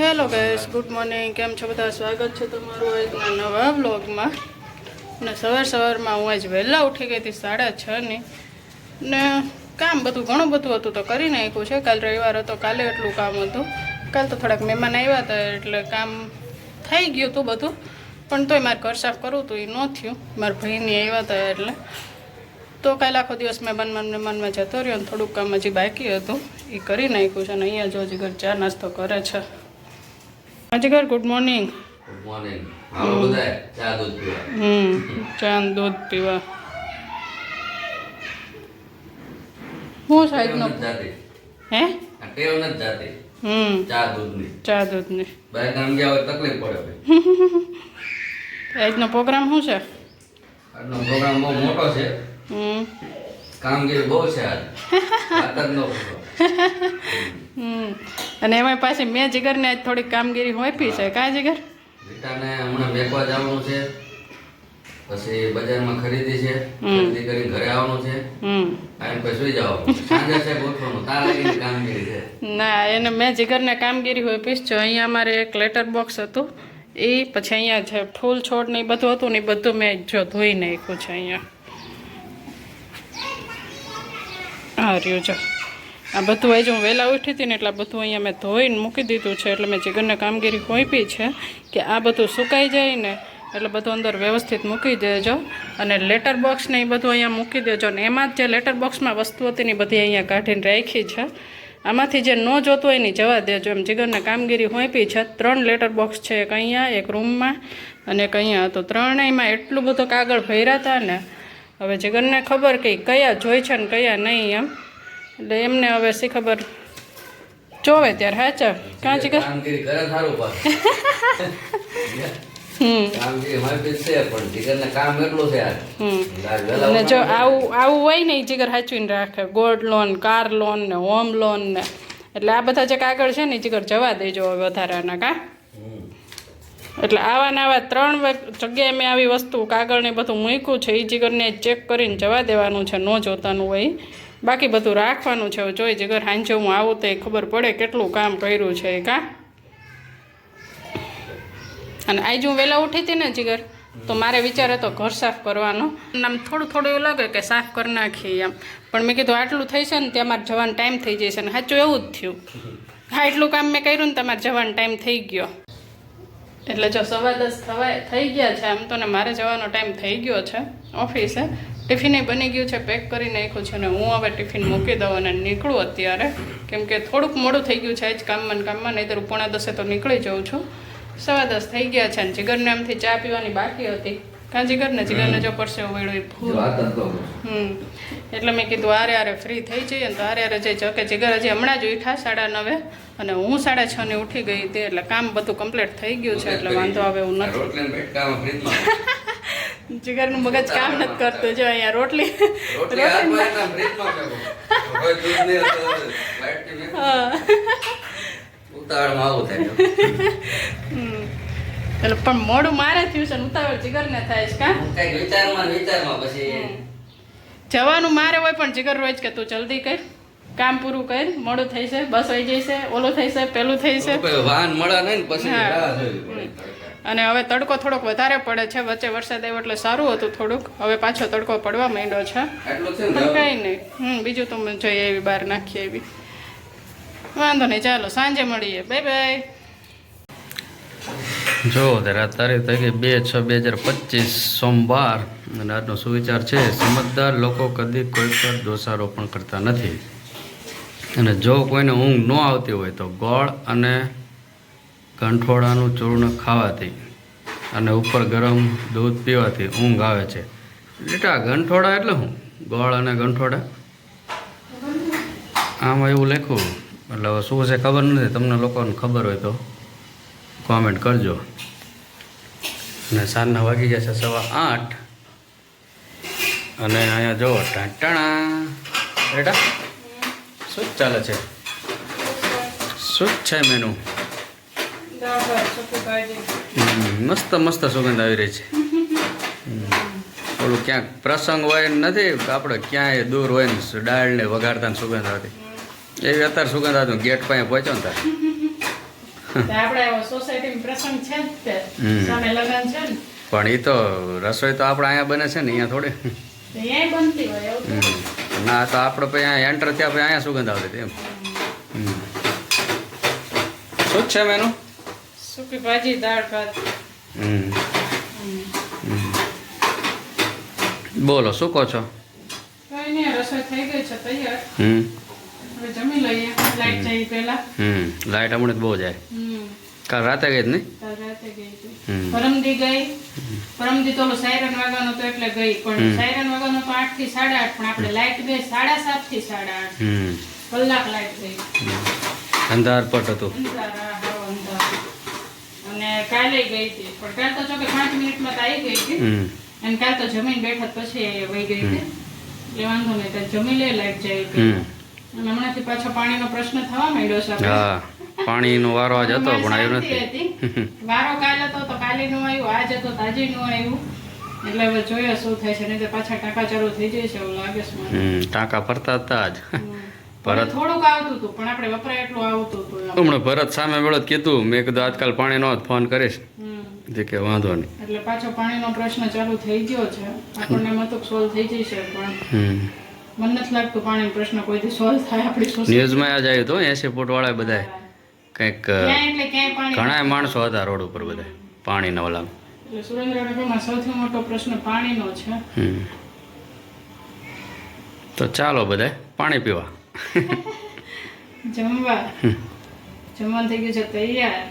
Hello guys, good morning. કેમ છો બધા? સ્વાગત છે તમારું આજના નવા બ્લોગમાં ને સવાર સવારમાં હું આજ વહેલા ઉઠી ગઈ હતી, સાડા છની ને. કામ બધું, ઘણું બધું હતું તો કરી નાખ્યું છે. કાલ રવિવાર હતો, કાલે એટલું કામ હતું. કાલ તો થોડાક મહેમાન આવ્યા હતા, એટલે કામ થઈ ગયું હતું બધું. પણ તોય મારે ઘર સાફ કરવું હતું, એ ન થયું. મારા ભાઈની આવ્યા હતા એટલે. તો કાલે આખો દિવસ મેં બનમાન ને મનમાં જતો રહ્યો અને થોડુંક કામ હજી બાકી હતું. એ કરી નાખ્યું છે અને અહીંયા જો હજી ઘર ચા નાસ્તો કરે છે. અજગર ગુડ મોર્નિંગ ગુડ મોર્નિંગ ચા દૂધ પીવા. હમ ચા દૂધ પીવા. શું સાહેબ જાતી. હે? ટેવ નથી જાતી. હમ. ચા દૂધની. ચા દૂધની. બહાર ગામ ગયા હોય તકલીફ પડે આજનો પ્રોગ્રામ શું છે? આજનો પ્રોગ્રામ બહુ મોટો છે. હમ. કામગીરી બહુ છે અને એમાં પાછી મેં જીગરને આજ થોડીક કામગીરી હોઈપી છે. કા જીગર? બેટાને હમણાં મેકવા જવાનું છે. પછી બજારમાં ખરીદી છે. ખરીદી કરીને ઘરે આવવાનું છે. હમ. પછી જવાનું. સાંજે છે ગોઠવાનું તારા કામગીરી છે. ના એને મેં જીગરને કામગીરી હોય પીસ છે અહીંયા અમારે એક લેટર બોક્સ હતું. એ પછી અહીંયા છે ફૂલ છોડ ને બધું હતું ને એ બધું મેં જો ધોઈ નાખ્યું છે અહીંયા. હા રહ્યું છે. આ બધું આજે હું વહેલા ઉઠી હતી ને એટલે આ બધું અહીંયા મેં ધોઈને મૂકી દીધું છે. એટલે મેં જીગરને કામગીરી હોઈપી છે કે આ બધું સુકાઈ જાય ને એટલે બધું અંદર વ્યવસ્થિત મૂકી દેજો અને લેટર બોક્સ ને એ બધું અહીંયા મૂકી દેજો ને એમાં જ જે લેટર બોક્સમાં વસ્તુ હતી ને બધી અહીંયા કાઢીને રાખી છે. આમાંથી જે ન જોતું હોય ને ઈ જવા દેજો. એમ જીગરને કામગીરી હોઈપી છે. ત્રણ લેટર બોક્સ છે. એક અહીંયા, એક રૂમમાં અને એક અહીંયા. તો ત્રણેયમાં એટલું બધું કાગળ ભર્યા હતા ને હવે જગનને ખબર કે કયા જોઈ છે ને કયા નહીં એમ. એટલે એમને હવે શી ખબર જોવે ત્યારે હાચા કાં? હમ. અને જો આવું આવું હોય ને એ જીગર સાચવીને રાખે. ગોલ્ડ લોન કાર લોન ને હોમ લોન ને. એટલે આ બધા જે કાગળ છે ને જીગર જવા દેજો વધારાના કા. એટલે આવા આવા ત્રણ જગ્યાએ મેં આવી વસ્તુ, કાગળ ને બધું મૂક્યું છે એ જીગરને ચેક કરીને જવા દેવાનું છે, ન જોતાનું હોય બાકી બધું રાખવાનું છે જોઈ જીગર હાંજે હું આવું તો એ ખબર પડે કેટલું કામ કર્યું છે એ કા? અને આજ હું વહેલા ઉઠી હતી ને જીગર, તો મારે વિચાર હતો ઘર સાફ કરવાનો. આમ થોડું થોડું એવું લાગે કે સાફ કરી નાખીએ એમ. પણ મેં કીધું આટલું થઈ છે ને ત્યાં મારે જવાનો ટાઈમ થઈ જશે ને સાચું એવું જ થયું. હા, એટલું કામ મેં કર્યું ને તમારે જવાનો ટાઈમ થઈ ગયો. એટલે જો સવા દસ થવાય થઈ ગયા છે આમ તો ને મારે જવાનો ટાઈમ થઈ ગયો છે ઓફિસે ટિફિને બની ગયું છે પેક કરી નાખ્યું છે ને હું હવે ટિફિન મૂકી દઉં અને નીકળું અત્યારે. કેમ કે થોડુંક મોડું થઈ ગયું છે, આજ કામમાં કામમાં નહીં તો પોણા દસે તો નીકળી જાઉં છું. સવા દસ થઈ ગયા છે ને જીગરને આમથી ચા પીવાની બાકી હતી. કાં જીગરને જીગરને જો પડશે વળ્યું જો ફૂલ ન હમ. એટલે મેં કીધું આરે આરે ફ્રી થઈ જઈએ ને તો આરે આરે જઈ જો કે જીગર હજી હમણાં જ ઉઠા સાડા નવે અને હું સાડા છ ને ઉઠી ગઈ હતી એટલે કામ બધું કમ્પ્લીટ થઈ ગયું છે એટલે વાંધો આવે એવું નથી. જીગરનું મગજ કામ નથી કરતું. જો અહીંયા રોટલી રોટલી ઉતાવળમાં આવું થાય. હમ. એટલે પણ મોડું મારે થયું છે ઉતાવળ જીગરને થાય છે કા? વિચારમાં વિચારમાં પછી જવાનું મારે હોય પણ જીગર રોજ કે તું જલ્દી કર. કામ પૂરું કર. મોડું થઈ છે બસ આવી જશે ઓલું થઈ છે પેલું થઈ છે. વાહન મળે નહીં પછી અને હવે તડકો થોડોક વધારે પડે છે. વચ્ચે વરસાદ આવ્યો એટલે સારું હતું થોડુંક. હવે પાછો તડકો પડવા માંડ્યો છે. પણ કંઈ નહીં. હમ બીજું તો મેં જોઈએ એવી બહાર નાખીએ એવી વાંધો નહીં ચાલો સાંજે મળીએ. Bye bye. જો, જરા તારીખ થઈ ગઈ બે, છ, બે હજાર પચીસ સોમવાર. અને આજનો સુવિચાર છે, સમજદાર લોકો કદી કોઈ પર દોષારોપણ કરતા નથી. અને જો કોઈને ઊંઘ ન આવતી હોય તો ગોળ અને કંઠોળાનું ચૂર્ણ ખાવાથી અને ઉપર ગરમ દૂધ પીવાથી ઊંઘ આવે છે. બેટા ગંઠોળા એટલે શું? ગોળ અને ગંઠોળા? આમાં એવું લખ્યું. એટલે શું છે ખબર નથી, તમને લોકોને ખબર હોય તો. કોમેન્ટ કરજો. અને સાંજના વાગી ગયા છે સવા આઠ. અને અહીંયા જો ટાંટાણા બેટા શું ચાલે છે? શું છે મેનુ મસ્ત મસ્ત સુગંધ આવી રહી છે. ઓલું ક્યાંક પ્રસંગ હોય નથી આપણે ક્યાંય દૂર હોય ને દાળ ને વઘારતા ને સુગંધ આવતી. એવી અત્યારે સુગંધ આવતી ગેટ પાસે પહોંચ્યો ને તાર તે આપણે સોસાયટીમાં પ્રસંગ છે તે. સામે લગન છે ને. પણ એ તો રસોઈ તો આપણે અહીંયા બને છે ને અહીંયા થોડી. બનતી હોય. ના તો આપણે પછી અહીંયા એન્ટર થયા પછી અહીંયા સુગંધ આવે એમ. શું છે મેનુ સૂકી ભાજી દાળ ભાત. બોલો શું કહો છો? કઈ નહીં રસોઈ થઈ ગઈ છે તૈયાર. હમ. જમી લઈએ. લાઈટ પહેલા. હમ. લાઇટ હમણાં બહુ જાય. હમ. કાલ રાતે ગઈ જ કાલ રાતે ગઈ પરમદી ગઈ. પરમદી તો સાયરન વાગવાનો તો એટલે ગઈ. પણ સાયરન વાગવાનો તો આઠથી સાડા આઠ પણ આપણે લાઈટ બે સાડા સાતથી સાડા આઠ. હમ. કલાક લાઈટ ગઈ. અંધાર પટ હતું. અને કાલે ગઈ હતી. પણ કાલ તો જો કે પાંચ મિનિટમાં તો આવી ગઈ હતી. અને કાલ તો જમીન બેઠા પછી વહી ગઈ હતી. એટલે વાંધો નહીં તો જમી લે લાઈટ જાય. અને હમણાંથી પાછો પાણીનો પ્રશ્ન થવા માંડ્યો છે હા પાણીનો વારો આજ હતો પણ આવ્યો નથી. વારો કાલ હતો તો કાલે નો આવ્યો આજ હતો તાજી નો આવ્યું. એટલે હવે જોઈએ શું થાય છે નહીં પાછા ટાંકા ચાલુ થઈ જાય છે એવું લાગે છે ટાંકા ફરતા હતા જ ભરત થોડુંક આવતું હતું પણ આપણે વપરાય એટલું આવતું હતું હમણાં ભરત સામે વેળો કીધું મેં કીધું આજકાલ પાણી નો ફોન કરીશ. જે કે વાંધો નહીં. એટલે પાછો પાણીનો પ્રશ્ન ચાલુ થઈ ગયો છે. આપણને મતલબ સોલ્વ થઈ જશે પણ હમ. મને નથી લાગતું પાણીનો પ્રશ્ન કોઈથી સોલ્વ થાય આપણી. ન્યૂઝમાં આ જ આવ્યું હતું એસી ફૂટ વાળા બધા કંઈક પાણી ઘણા માણસો હતા રોડ ઉપર બધા પાણીના ઓલા એટલે સુરેન્દ્રનગરમાં સૌથી મોટો પ્રશ્ન પાણીનો છે. તો ચાલો બધા પાણી પીવા. જમવા. જમવાનું થઈ ગયું છે તૈયાર.